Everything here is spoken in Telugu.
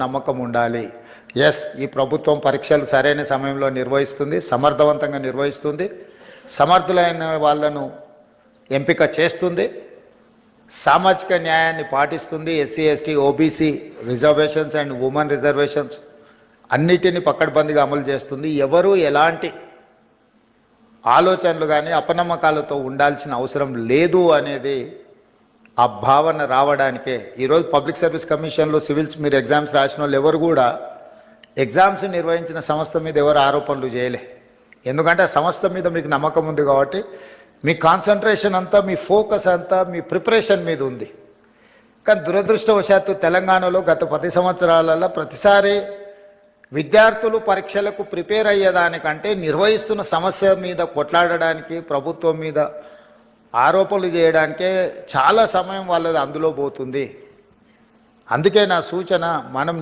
నమ్మకం ఉండాలి. ఎస్ ఈ ప్రభుత్వం పరీక్షలు సరైన సమయంలో నిర్వహిస్తుంది సమర్థవంతంగా నిర్వహిస్తుంది. సమర్థులైన వాళ్ళను ఎంపిక చేస్తుంది. సామాజిక న్యాయాన్ని పాటిస్తుంది. SC ST OBC reservations and women reservations అన్నిటిని పక్కడబందిగా అమలు చేస్తుంది. ఎవరు ఎలాంటి ఆలోచనలు కానీ అపనమ్మకాలతో ఉండాల్సిన అవసరం లేదు అనేది ఆ భావన రావడానికే. ఈరోజు పబ్లిక్ సర్వీస్ కమిషన్లో సివిల్స్ మీరు ఎగ్జామ్స్ రాసిన వాళ్ళు ఎవరు కూడా ఎగ్జామ్స్ నిర్వహించిన సంస్థ మీద ఎవరు ఆరోపణలు చేయలే. ఎందుకంటే ఆ సంస్థ మీద మీకు నమ్మకం ఉంది కాబట్టి మీ కాన్సన్ట్రేషన్ అంతా మీ ఫోకస్ అంతా మీ ప్రిపరేషన్ మీద ఉంది. కానీ దురదృష్టవశాత్తు తెలంగాణలో గత పది సంవత్సరాలలో ప్రతిసారి విద్యార్థులు పరీక్షలకు ప్రిపేర్ అయ్యేదానికంటే నిర్వహిస్తున్న సమస్య మీద కొట్లాడడానికి ప్రభుత్వం మీద ఆరోపణలు చేయడానికే చాలా సమయం వాళ్ళది అందులో పోతుంది. అందుకే నా సూచన మనం